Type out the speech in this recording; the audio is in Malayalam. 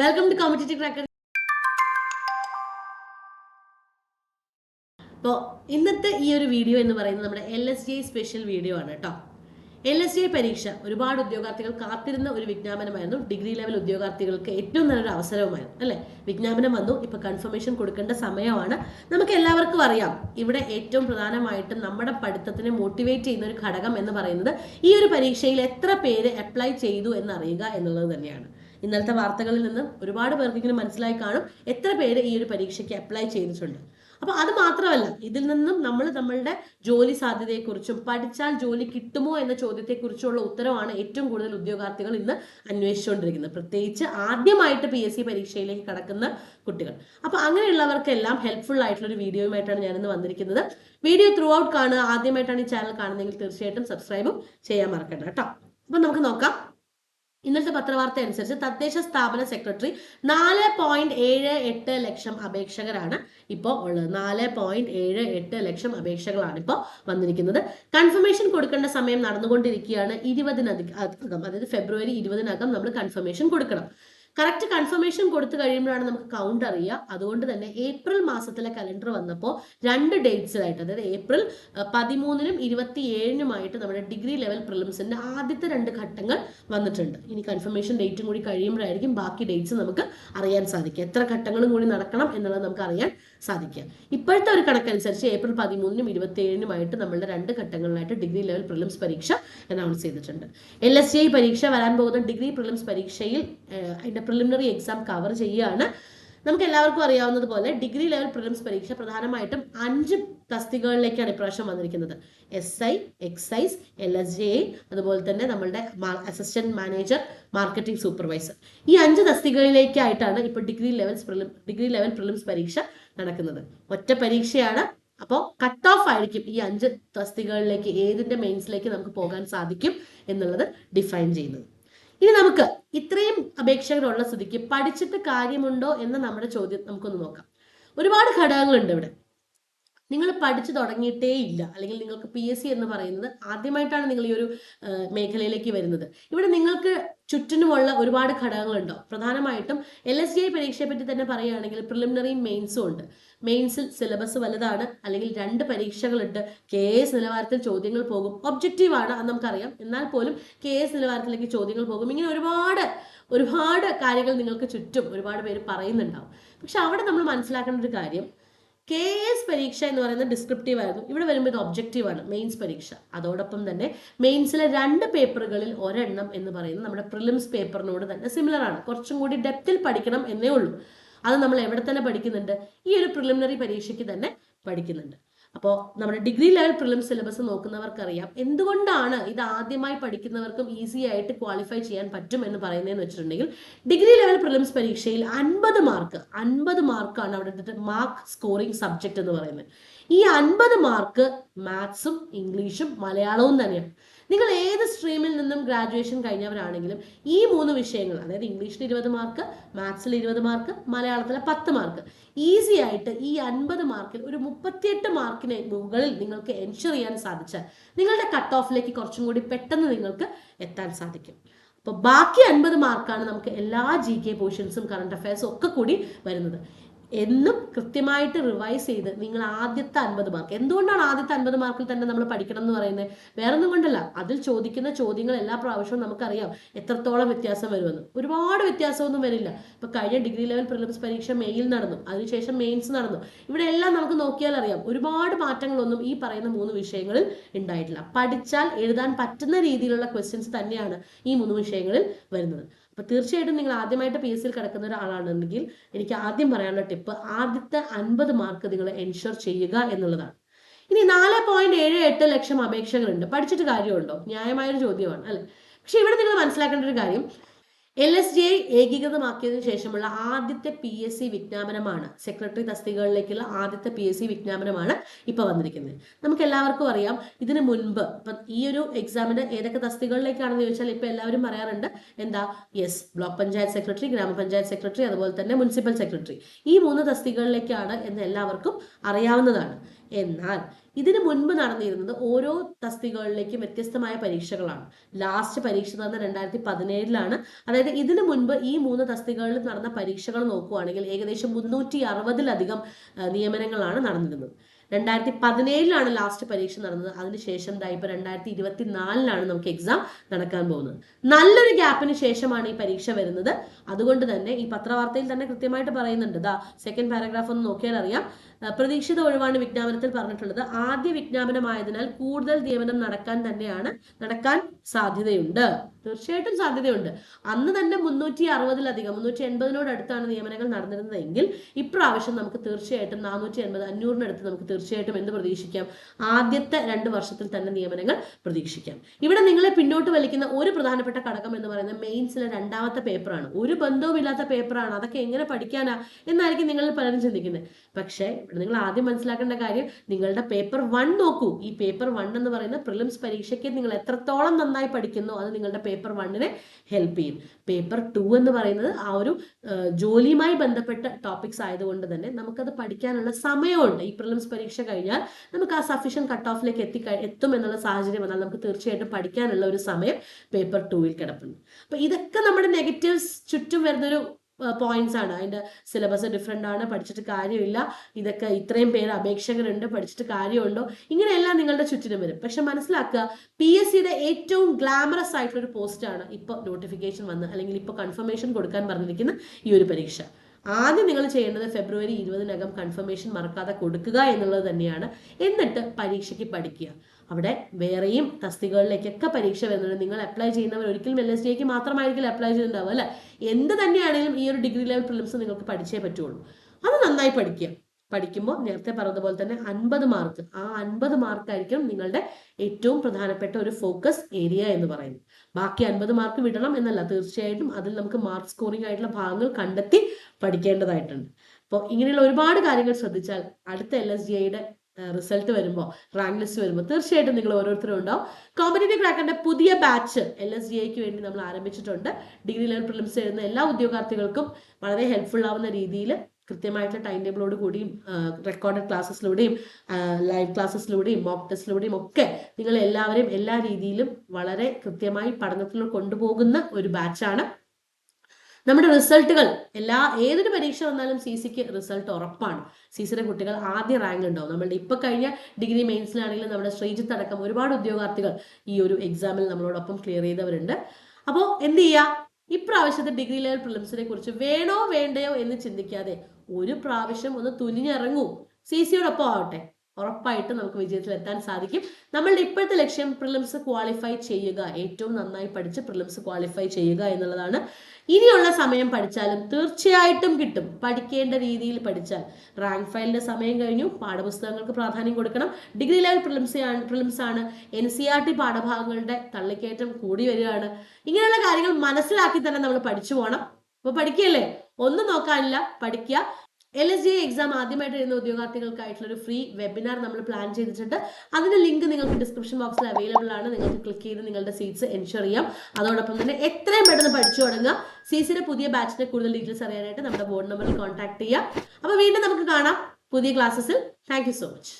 വെൽക്കം ടു കോമ്പറ്റേറ്റീവ് ക്രാക്കർ അപ്പോൾ ഇന്നത്തെ ഈ ഒരു വീഡിയോ എന്ന് പറയുന്നത് നമ്മുടെ L S G special video ആണ് കേട്ടോ എൽ എസ് ജി പരീക്ഷ ഒരുപാട് ഉദ്യോഗാർത്ഥികൾ കാത്തിരുന്ന ഒരു വിജ്ഞാപനമായിരുന്നു. ഡിഗ്രി ലെവൽ ഉദ്യോഗാർത്ഥികൾക്ക് ഏറ്റവും നല്ലൊരു അവസരവുമായിരുന്നു അല്ലെ? വിജ്ഞാപനം വന്നു. ഇപ്പൊ കൺഫർമേഷൻ കൊടുക്കേണ്ട സമയമാണ്. നമുക്ക് എല്ലാവർക്കും അറിയാം. ഇവിടെ ഏറ്റവും പ്രധാനമായിട്ടും നമ്മുടെ പഠിത്തത്തിനെ മോട്ടിവേറ്റ് ചെയ്യുന്ന ഒരു ഘടകം എന്ന് പറയുന്നത് ഈ ഒരു പരീക്ഷയിൽ എത്ര പേര് അപ്ലൈ ചെയ്തു എന്നറിയുക എന്നുള്ളത് തന്നെയാണ്. ഇന്നലത്തെ വാർത്തകളിൽ നിന്ന് ഒരുപാട് പേർക്കെങ്കിലും മനസ്സിലായി കാണും എത്ര പേര് ഈ ഒരു പരീക്ഷയ്ക്ക് അപ്ലൈ ചെയ്തിട്ടുണ്ട്. അപ്പൊ അത് മാത്രമല്ല ഇതിൽ നിന്നും നമ്മൾ നമ്മളുടെ ജോലി സാധ്യതയെക്കുറിച്ചും പഠിച്ചാൽ ജോലി കിട്ടുമോ എന്ന ചോദ്യത്തെക്കുറിച്ചുള്ള ഉത്തരവാണ് ഏറ്റവും കൂടുതൽ ഉദ്യോഗാർത്ഥികൾ ഇന്ന് അന്വേഷിച്ചുകൊണ്ടിരിക്കുന്നത്. പ്രത്യേകിച്ച് ആദ്യമായിട്ട് പി എസ് സി പരീക്ഷയിലേക്ക് കടക്കുന്ന കുട്ടികൾ. അപ്പൊ അങ്ങനെയുള്ളവർക്കെല്ലാം ഹെൽപ്ഫുൾ ആയിട്ടുള്ള ഒരു വീഡിയോയുമായിട്ടാണ് ഞാനിന്ന് വന്നിരിക്കുന്നത്. വീഡിയോ ത്രൂ ഔട്ട് കാണുക. ആദ്യമായിട്ടാണ് ഈ ചാനൽ കാണുന്നതെങ്കിൽ തീർച്ചയായിട്ടും സബ്സ്ക്രൈബും ചെയ്യാൻ മറക്കണ്ട കേട്ടോ. അപ്പൊ നമുക്ക് നോക്കാം. ഇന്നത്തെ പത്രവാർത്ത അനുസരിച്ച് തദ്ദേശ സ്ഥാപന സെക്രട്ടറി നാല് പോയിന്റ് ഏഴ് എട്ട് ലക്ഷം അപേക്ഷകരാണ് ഇപ്പോൾ ഉള്ളത്. നാല് പോയിന്റ് ഏഴ് എട്ട് ലക്ഷം അപേക്ഷകളാണ് ഇപ്പോൾ വന്നിരിക്കുന്നത്. കൺഫർമേഷൻ കൊടുക്കേണ്ട സമയം നടന്നുകൊണ്ടിരിക്കുകയാണ്. ഇരുപതിനകം അതായത് ഫെബ്രുവരി ഇരുപതിനകം നമ്മൾ കൺഫർമേഷൻ കൊടുക്കണം. കറക്റ്റ് കൺഫർമേഷൻ കൊടുത്തു കഴിയുമ്പോഴാണ് നമുക്ക് കൗണ്ട് അറിയുക. അതുകൊണ്ട് തന്നെ ഏപ്രിൽ മാസത്തിലെ കലണ്ടർ വന്നപ്പോൾ രണ്ട് ഡേറ്റ്സിലായിട്ട് അതായത് ഏപ്രിൽ പതിമൂന്നിനും ഇരുപത്തി ഏഴിനുമായിട്ട് നമ്മുടെ ഡിഗ്രി ലെവൽ പ്രിലിംസിന്റെ ആദ്യത്തെ രണ്ട് ഘട്ടങ്ങൾ വന്നിട്ടുണ്ട്. ഇനി കൺഫർമേഷൻ ഡേറ്റും കൂടി കഴിയുമ്പോഴായിരിക്കും ബാക്കി ഡേറ്റ്സ് നമുക്ക് അറിയാൻ സാധിക്കുക. എത്ര ഘട്ടങ്ങളും കൂടി നടക്കണം എന്നുള്ളത് നമുക്ക് അറിയാൻ സാധിക്കുക. ഇപ്പോഴത്തെ ഒരു കണക്കനുസരിച്ച് ഏപ്രിൽ പതിമൂന്നിനും ഇരുപത്തി ഏഴിനുമായിട്ട് നമ്മളുടെ രണ്ട് ഘട്ടങ്ങളിലായിട്ട് ഡിഗ്രി ലെവൽ പ്രിലിംസ് പരീക്ഷ അനൗൺസ് ചെയ്തിട്ടുണ്ട്. എൽ എസ് ജി പരീക്ഷ വരാൻ പോകുന്ന ഡിഗ്രി പ്രിലിംസ് പരീക്ഷയിൽ അതിന്റെ പ്രിലിമിനറി എക്സാം കവർ ചെയ്യുകയാണ് നമുക്ക് എല്ലാവർക്കും അറിയാവുന്നത് പോലെ ഡിഗ്രി ലെവൽ പ്രിലിംസ് പരീക്ഷ പ്രധാനമായിട്ടും അഞ്ച് തസ്തികകളിലേക്കാണ് ഇപ്രാവശ്യം വന്നിരിക്കുന്നത്. S I excise L S J അതുപോലെ തന്നെ നമ്മളുടെ അസിസ്റ്റന്റ് മാനേജർ മാർക്കറ്റിംഗ് സൂപ്പർവൈസർ. ഈ അഞ്ച് തസ്തികകളിലേക്കായിട്ടാണ് ഇപ്പോൾ degree level degree level prelims പരീക്ഷ നടക്കുന്നത്. ഒറ്റ പരീക്ഷയാണ്. അപ്പോൾ കട്ട് ഓഫ് ആയിരിക്കും ഈ അഞ്ച് തസ്തികകളിലേക്ക് ഏതിന്റെ മെയിൻസിലേക്ക് നമുക്ക് പോകാൻ സാധിക്കും എന്നുള്ളത് ഡിഫൈൻ ചെയ്യുന്നത്. ഇനി നമുക്ക് ഇത്രയും അപേക്ഷകരുള്ള സ്ഥിതിക്ക് പഠിച്ചിട്ട് കാര്യമുണ്ടോ എന്ന് നമ്മുടെ ചോദ്യം നമുക്കൊന്ന് നോക്കാം. ഒരുപാട് ഘടകങ്ങളുണ്ട് ഇവിടെ. നിങ്ങൾ പഠിച്ചു തുടങ്ങിയിട്ടേ ഇല്ല. അല്ലെങ്കിൽ നിങ്ങൾക്ക് പി എസ് സി എന്ന് പറയുന്നത് ആദ്യമായിട്ടാണ് നിങ്ങൾ ഈ ഒരു മേഖലയിലേക്ക് വരുന്നത്. ഇവിടെ നിങ്ങൾക്ക് ചുറ്റിനുമുള്ള ഒരുപാട് ഘടകങ്ങളുണ്ടോ? പ്രധാനമായിട്ടും എൽ എസ് ഐ പരീക്ഷയെ പറ്റി തന്നെ പറയുകയാണെങ്കിൽ പ്രിലിമിനറി മെയിൻസും ഉണ്ട്. മെയിൻസിൽ സിലബസ് വലുതാണ്. അല്ലെങ്കിൽ രണ്ട് പരീക്ഷകളുണ്ട്. കെ എസ് നിലവാരത്തിൽ ചോദ്യങ്ങൾ പോകും. ഒബ്ജക്റ്റീവ് ആണ് അത് നമുക്കറിയാം. എന്നാൽ പോലും കെ എസ് നിലവാരത്തിലേക്ക് ചോദ്യങ്ങൾ പോകും. ഇങ്ങനെ ഒരുപാട് ഒരുപാട് കാര്യങ്ങൾ നിങ്ങൾക്ക് ചുറ്റും ഒരുപാട് പേര് പറയുന്നുണ്ടാവും. പക്ഷെ അവിടെ നമ്മൾ മനസ്സിലാക്കേണ്ട ഒരു കാര്യം കെ എസ് പരീക്ഷ എന്ന് പറയുന്നത് ഡിസ്ക്രിപ്റ്റീവ് ആയിരുന്നു. ഇവിടെ വരുമ്പോൾ ഇത് ഒബ്ജക്റ്റീവ് ആണ്. മെയിൻസ് പരീക്ഷ. അതോടൊപ്പം തന്നെ മെയിൻസിലെ രണ്ട് പേപ്പറുകളിൽ ഒരെണ്ണം എന്ന് പറയുന്നത് നമ്മുടെ പ്രിലിംസ് പേപ്പറിനോട് തന്നെ സിമിലർ ആണ്. കുറച്ചും കൂടി ഡെപ്തിൽ പഠിക്കണം എന്നേ ഉള്ളൂ. അത് നമ്മൾ എവിടെ തന്നെ പഠിക്കുന്നുണ്ട്? ഈ ഒരു പ്രിലിമിനറി പരീക്ഷയ്ക്ക് തന്നെ പഠിക്കുന്നുണ്ട്. അപ്പോൾ നമ്മുടെ ഡിഗ്രി ലെവൽ പ്രിലിം സിലബസ് നോക്കുന്നവർക്കറിയാം. എന്തുകൊണ്ടാണ് ഇത് ആദ്യമായി പഠിക്കുന്നവർക്കും ഈസി ആയിട്ട് ക്വാളിഫൈ ചെയ്യാൻ പറ്റും എന്ന് പറയുന്നതെന്ന് വെച്ചിട്ടുണ്ടെങ്കിൽ ഡിഗ്രി ലെവൽ പ്രിലിംസ് പരീക്ഷയിൽ അൻപത് മാർക്ക് അൻപത് മാർക്കാണ് അവിടെ മാർക്ക് സ്കോറിംഗ് സബ്ജക്റ്റ് എന്ന് പറയുന്നത്. ഈ അൻപത് മാർക്ക് മാത്സും ഇംഗ്ലീഷും മലയാളവും തന്നെയാണ്. നിങ്ങൾ ഏത് സ്ട്രീമിൽ നിന്നും ഗ്രാജുവേഷൻ കഴിഞ്ഞവരാണെങ്കിലും ഈ മൂന്ന് വിഷയങ്ങൾ അതായത് ഇംഗ്ലീഷിൽ ഇരുപത് മാർക്ക് മാത്സിൽ ഇരുപത് മാർക്ക് മലയാളത്തിലെ പത്ത് മാർക്ക് ഈസി ആയിട്ട് ഈ അൻപത് മാർക്കിൽ ഒരു മുപ്പത്തിയെട്ട് മാർക്കിന് മുകളിൽ നിങ്ങൾക്ക് എൻഷർ ചെയ്യാൻ സാധിച്ചാൽ നിങ്ങളുടെ കട്ട് ഓഫിലേക്ക് കുറച്ചും കൂടി പെട്ടെന്ന് നിങ്ങൾക്ക് എത്താൻ സാധിക്കും. അപ്പോൾ ബാക്കി അൻപത് മാർക്കാണ് നമുക്ക് എല്ലാ ജി കെ പോർഷൻസും കറണ്ട് അഫയേഴ്സും ഒക്കെ കൂടി വരുന്നത്. എന്നും കൃത്യമായിട്ട് റിവൈസ് ചെയ്ത് നിങ്ങൾ ആദ്യത്തെ അൻപത് മാർക്ക് എന്തുകൊണ്ടാണ് ആദ്യത്തെ അൻപത് മാർക്കിൽ തന്നെ നമ്മൾ പഠിക്കണം എന്ന് പറയുന്നത്? വേറെ ഒന്നും കൊണ്ടല്ല. അതിൽ ചോദിക്കുന്ന ചോദ്യങ്ങൾ എല്ലാ പ്രാവശ്യവും നമുക്കറിയാം എത്രത്തോളം വ്യത്യാസം വരുമെന്ന്. ഒരുപാട് വ്യത്യാസമൊന്നും വരില്ല. ഇപ്പൊ കഴിഞ്ഞ ഡിഗ്രി ലെവൽ പ്രിലിംസ് പരീക്ഷ മെയിൽ നടന്നു. അതിനുശേഷം മെയിൻസ് നടന്നു. ഇവിടെ എല്ലാം നമുക്ക് നോക്കിയാൽ അറിയാം. ഒരുപാട് മാറ്റങ്ങളൊന്നും ഈ പറയുന്ന മൂന്ന് വിഷയങ്ങളിൽ ഉണ്ടായിട്ടില്ല. പഠിച്ചാൽ എഴുതാൻ പറ്റുന്ന രീതിയിലുള്ള ക്വസ്റ്റ്യൻസ് തന്നെയാണ് ഈ മൂന്ന് വിഷയങ്ങളിൽ വരുന്നത്. അപ്പൊ തീർച്ചയായിട്ടും നിങ്ങൾ ആദ്യമായിട്ട് പി എസ് സിയിൽ കിടക്കുന്ന ഒരാളാണെന്നുണ്ടെങ്കിൽ എനിക്ക് ആദ്യം പറയാനുള്ള ടിപ്പ് ആദ്യത്തെ അൻപത് മാർക്ക് നിങ്ങൾ എൻഷുർ ചെയ്യുക എന്നുള്ളതാണ്. ഇനി നാല് പോയിന്റ് ഏഴ് എട്ട് ലക്ഷം അപേക്ഷകളുണ്ട്. പഠിച്ചിട്ട് കാര്യമുണ്ടോ? ന്യായമായൊരു ചോദ്യമാണ് അല്ലെ? പക്ഷെ ഇവിടെ നിങ്ങൾ മനസ്സിലാക്കേണ്ട ഒരു കാര്യം എൽ എസ് ജി ഐ ഏകീകൃതമാക്കിയതിനു ശേഷമുള്ള ആദ്യത്തെ പി എസ് സി വിജ്ഞാപനമാണ്. സെക്രട്ടറി തസ്തികകളിലേക്കുള്ള ആദ്യത്തെ പി എസ് സി വിജ്ഞാപനമാണ് ഇപ്പൊ വന്നിരിക്കുന്നത്. നമുക്ക് എല്ലാവർക്കും അറിയാം ഇതിനു മുൻപ് ഇപ്പൊ ഈ ഒരു എക്സാമിന് ഏതൊക്കെ തസ്തികകളിലേക്കാണെന്ന് ചോദിച്ചാൽ ഇപ്പൊ എല്ലാവരും പറയാറുണ്ട്. എന്താ? Yes block panchayat secretary gram panchayat secretary അതുപോലെ തന്നെ മുനിസിപ്പൽ സെക്രട്ടറി ഈ മൂന്ന് തസ്തികകളിലേക്കാണ് എന്ന് എല്ലാവർക്കും അറിയാവുന്നതാണ്. എന്നാൽ ഇതിനു മുൻപ് നടന്നിരുന്നത് ഓരോ തസ്തികകളിലേക്കും വ്യത്യസ്തമായ പരീക്ഷകളാണ്. ലാസ്റ്റ് പരീക്ഷ നടന്ന രണ്ടായിരത്തി പതിനേഴിലാണ് അതായത് ഇതിനു മുൻപ് ഈ മൂന്ന് തസ്തികകളിൽ നടന്ന പരീക്ഷകൾ നോക്കുകയാണെങ്കിൽ ഏകദേശം മുന്നൂറ്റി അറുപതിലധികം നിയമനങ്ങളാണ് നടന്നിരുന്നത്. രണ്ടായിരത്തി പതിനേഴിലാണ് ലാസ്റ്റ് പരീക്ഷ നടന്നത്. അതിനുശേഷം ദാ ഇപ്പൊ രണ്ടായിരത്തി ഇരുപത്തി നാലിലാണ് നമുക്ക് എക്സാം നടക്കാൻ പോകുന്നത്. നല്ലൊരു ഗ്യാപ്പിന് ശേഷമാണ് ഈ പരീക്ഷ വരുന്നത്. അതുകൊണ്ട് തന്നെ ഈ പത്രവാർത്തയിൽ തന്നെ കൃത്യമായിട്ട് പറയുന്നുണ്ട്. ദാ സെക്കൻഡ് പാരഗ്രാഫ് ഒന്ന് നോക്കിയാൽ അറിയാം പ്രതീക്ഷിത ഒഴിവാണ് വിജ്ഞാപനത്തിൽ പറഞ്ഞിട്ടുള്ളത്. ആദ്യ വിജ്ഞാപനമായതിനാൽ കൂടുതൽ നിയമനം നടക്കാൻ തന്നെയാണ് നടക്കാൻ സാധ്യതയുണ്ട്. തീർച്ചയായിട്ടും സാധ്യതയുണ്ട്. അന്ന് തന്നെ മുന്നൂറ്റി അറുപതിലധികം മുന്നൂറ്റി എൺപതിനോട് അടുത്താണ് നിയമനങ്ങൾ നടന്നിരുന്നതെങ്കിൽ ഇപ്രാവശ്യം നമുക്ക് തീർച്ചയായിട്ടും നാനൂറ്റി എൺപത് അഞ്ഞൂറിനടുത്ത് നമുക്ക് തീർച്ചയായിട്ടും എന്ത് പ്രതീക്ഷിക്കാം. ആദ്യത്തെ രണ്ട് വർഷത്തിൽ തന്നെ നിയമനങ്ങൾ പ്രതീക്ഷിക്കാം. ഇവിടെ നിങ്ങളെ പിന്നോട്ട് വലിക്കുന്ന ഒരു പ്രധാനപ്പെട്ട ഘടകം എന്ന് പറയുന്നത് മെയിൻസിലെ രണ്ടാമത്തെ പേപ്പറാണ്. ഒരു ബന്ധവുമില്ലാത്ത പേപ്പറാണ്. അതൊക്കെ എങ്ങനെ പഠിക്കാനാ? എന്നായിരിക്കും നിങ്ങൾ പലരും ചിന്തിക്കുന്നത്. പക്ഷേ നിങ്ങൾ ആദ്യം മനസ്സിലാക്കേണ്ട കാര്യം നിങ്ങളുടെ പേപ്പർ വൺ നോക്കൂ. ഈ പേപ്പർ വൺ എന്ന് പറയുന്ന പ്രിലിംസ് പരീക്ഷയ്ക്ക് നിങ്ങൾ എത്രത്തോളം നന്നായി പഠിക്കുന്നു അത് നിങ്ങളുടെ പേപ്പർ വണ്ണിനെ ഹെൽപ്പ് ചെയ്യും. പേപ്പർ ടു എന്ന് പറയുന്നത് ആ ഒരു ജോലിയുമായി ബന്ധപ്പെട്ട ടോപ്പിക്സ് ആയതുകൊണ്ട് തന്നെ നമുക്കത് പഠിക്കാനുള്ള സമയമുണ്ട്. ഈ പ്രിലിംസ് പരീക്ഷ കഴിഞ്ഞാൽ നമുക്ക് ആ സഫീഷ്യൻ കട്ട് ഓഫിലേക്ക് എത്തി എത്തും എന്നുള്ള സാഹചര്യം വന്നാൽ നമുക്ക് തീർച്ചയായിട്ടും പഠിക്കാനുള്ള ഒരു സമയം പേപ്പർ ടൂവിൽ കിടപ്പുണ്ട്. അപ്പൊ ഇതൊക്കെ നമ്മുടെ നെഗറ്റീവ്സ് ചുറ്റും വരുന്നൊരു പോയിന്റ്സ് ആണ്. അതിന്റെ സിലബസ് ഡിഫറെന്റ് ആണ് പഠിച്ചിട്ട് കാര്യമില്ല. ഇതൊക്കെ ഇത്രയും പേര് അപേക്ഷകരുണ്ട് പഠിച്ചിട്ട് കാര്യമുണ്ടോ? ഇങ്ങനെയെല്ലാം നിങ്ങളുടെ ചുറ്റിനും വരും. പക്ഷെ മനസ്സിലാക്കുക പി എസ് സിയുടെ ഏറ്റവും ഗ്ലാമറസ് ആയിട്ടുള്ള ഒരു പോസ്റ്റാണ് ഇപ്പോൾ നോട്ടിഫിക്കേഷൻ വന്ന് അല്ലെങ്കിൽ ഇപ്പോൾ കൺഫർമേഷൻ കൊടുക്കാൻ പറഞ്ഞിരിക്കുന്ന ഈ ഒരു പരീക്ഷ. ആദ്യം നിങ്ങൾ ചെയ്യേണ്ടത് ഫെബ്രുവരി ഇരുപതിനകം കൺഫർമേഷൻ മറക്കാതെ കൊടുക്കുക എന്നുള്ളത് തന്നെയാണ്. എന്നിട്ട് പരീക്ഷയ്ക്ക് പഠിക്കുക. അവിടെ വേറെയും തസ്തികകളിലേക്കൊക്കെ പരീക്ഷ വരുന്നുണ്ട്. നിങ്ങൾ അപ്ലൈ ചെയ്യുന്നവർ ഒരിക്കലും എൽ എസ് ഡിക്ക് മാത്രമായിരിക്കില്ല അപ്ലൈ ചെയ്തിട്ടുണ്ടാവുക അല്ലെ? എന്ത് തന്നെയാണെങ്കിലും ഈ ഒരു ഡിഗ്രി ലെവൽ പ്രിലിംസ് നിങ്ങൾക്ക് പഠിച്ചേ പറ്റുള്ളൂ. അത് നന്നായി പഠിക്കുക. പഠിക്കുമ്പോൾ നേരത്തെ പറഞ്ഞതുപോലെ തന്നെ അൻപത് മാർക്ക് ആ അൻപത് മാർക്കായിരിക്കും നിങ്ങളുടെ ഏറ്റവും പ്രധാനപ്പെട്ട ഒരു ഫോക്കസ് ഏരിയ എന്ന് പറയുന്നത്. ബാക്കി അൻപത് മാർക്ക് വിടണം എന്നല്ല തീർച്ചയായിട്ടും അതിൽ നമുക്ക് മാർക്ക് സ്കോറിംഗ് ആയിട്ടുള്ള ഭാഗങ്ങൾ കണ്ടെത്തി പഠിക്കേണ്ടതായിട്ടുണ്ട്. അപ്പോൾ ഇങ്ങനെയുള്ള ഒരുപാട് കാര്യങ്ങൾ ശ്രദ്ധിച്ചാൽ അടുത്ത എൽ എസ് ഡി ഐയുടെ റിസൾട്ട് വരുമ്പോൾ റാങ്ക് ലിസ്റ്റ് വരുമ്പോൾ തീർച്ചയായിട്ടും നിങ്ങൾ ഓരോരുത്തരും ഉണ്ടാവും. കോമ്പറ്റേറ്റീവ് ക്രാക്കറിന്റെ പുതിയ ബാച്ച് എൽ എസ് ജി ഐക്ക് വേണ്ടി നമ്മൾ ആരംഭിച്ചിട്ടുണ്ട്. ഡിഗ്രി ലെവൽ പ്രിലിംസ് എഴുതുന്ന എല്ലാ ഉദ്യോഗാർത്ഥികൾക്കും വളരെ ഹെൽപ്ഫുൾ ആവുന്ന രീതിയിൽ കൃത്യമായിട്ടുള്ള ടൈം ടേബിളോട് കൂടിയും റെക്കോർഡഡ് ക്ലാസ്സസിലൂടെയും ലൈവ് ക്ലാസ്സസിലൂടെയും മോക്ക് ടെസ്റ്റിലൂടെയും ഒക്കെ നിങ്ങൾ എല്ലാവരെയും എല്ലാ രീതിയിലും വളരെ കൃത്യമായി പഠനത്തിൽ കൊണ്ടുപോകുന്ന ഒരു ബാച്ചാണ് നമ്മുടെ റിസൾട്ടുകൾ എല്ലാ ഏതൊരു പരീക്ഷ വന്നാലും സി സിക്ക് റിസൾട്ട് ഉറപ്പാണ്. സി സിയുടെ കുട്ടികൾ ആദ്യ റാങ്ക് ഉണ്ടാവും. നമ്മളുടെ ഇപ്പൊ കഴിഞ്ഞ ഡിഗ്രി മെയിൻസിലാണെങ്കിലും നമ്മുടെ ശ്രീജിത്ത് അടക്കം ഒരുപാട് ഉദ്യോഗാർത്ഥികൾ ഈ ഒരു എക്സാമിൽ നമ്മളോടൊപ്പം ക്ലിയർ ചെയ്തവരുണ്ട്. അപ്പോൾ എന്ത് ചെയ്യുക ഇപ്രാവശ്യത്തെ ഡിഗ്രി ലെവൽ പ്രിലിംസിനെ കുറിച്ച് വേണോ വേണ്ടയോ എന്ന് ചിന്തിക്കാതെ ഒരു പ്രാവശ്യം ഒന്ന് തുനിഞ്ഞിറങ്ങൂ. സി സിയോടൊപ്പം ആവട്ടെ. ഉറപ്പായിട്ട് നമുക്ക് വിജയത്തിൽ എത്താൻ സാധിക്കും. നമ്മളുടെ ഇപ്പോഴത്തെ ലക്ഷ്യം പ്രിലിംസ് ക്വാളിഫൈ ചെയ്യുക. ഏറ്റവും നന്നായി പഠിച്ച് പ്രിലിംസ് ക്വാളിഫൈ ചെയ്യുക എന്നുള്ളതാണ്. ഇനിയുള്ള സമയം പഠിച്ചാലും തീർച്ചയായിട്ടും കിട്ടും. പഠിക്കേണ്ട രീതിയിൽ പഠിച്ചാൽ. റാങ്ക് ഫയലിന്റെ സമയം കഴിഞ്ഞു. പാഠപുസ്തകങ്ങൾക്ക് പ്രാധാന്യം കൊടുക്കണം. ഡിഗ്രി ലെവൽ പ്രിലിംസ് ആണ് പ്രിലിംസ് ആണ്. എൻ സി ആർ ടി പാഠഭാഗങ്ങളുടെ തള്ളിക്കയറ്റം കൂടി വരികയാണ്. ഇങ്ങനെയുള്ള കാര്യങ്ങൾ മനസ്സിലാക്കി തന്നെ നമ്മൾ പഠിച്ചു പോകണം അപ്പോൾ പഠിക്കുകയല്ലേ ഒന്നും നോക്കാനില്ല. പഠിക്കുക എൽ എസ് ജി എക്സാം ആദ്യമായിട്ട് എഴുതുന്ന ഉദ്യോഗാർത്ഥികൾക്കായിട്ടുള്ള ഒരു ഫ്രീ വെബിനാർ നമ്മൾ പ്ലാൻ ചെയ്തിട്ടുണ്ട്. അതിന്റെ ലിങ്ക് നിങ്ങൾക്ക് ഡിസ്ക്രിപ്ഷൻ ബോക്സിൽ അവൈലബിൾ ആണ്. നിങ്ങൾക്ക് ക്ലിക്ക് ചെയ്ത് നിങ്ങളുടെ സീറ്റ്സ് എൻഷുർ ചെയ്യാം. അതോടൊപ്പം തന്നെ എത്രയും പെട്ടെന്ന് പഠിച്ചു തുടങ്ങുക. സി സിയുടെ പുതിയ ബാച്ചിന്റെ കൂടുതൽ ഡീറ്റെയിൽസ് അറിയാനായിട്ട് നമ്മുടെ ബോർഡ് നമ്പറിൽ കോൺടാക്ട് ചെയ്യുക അപ്പോൾ വീണ്ടും നമുക്ക് കാണാം പുതിയ ക്ലാസ്സസിൽ താങ്ക് സോ മച്ച്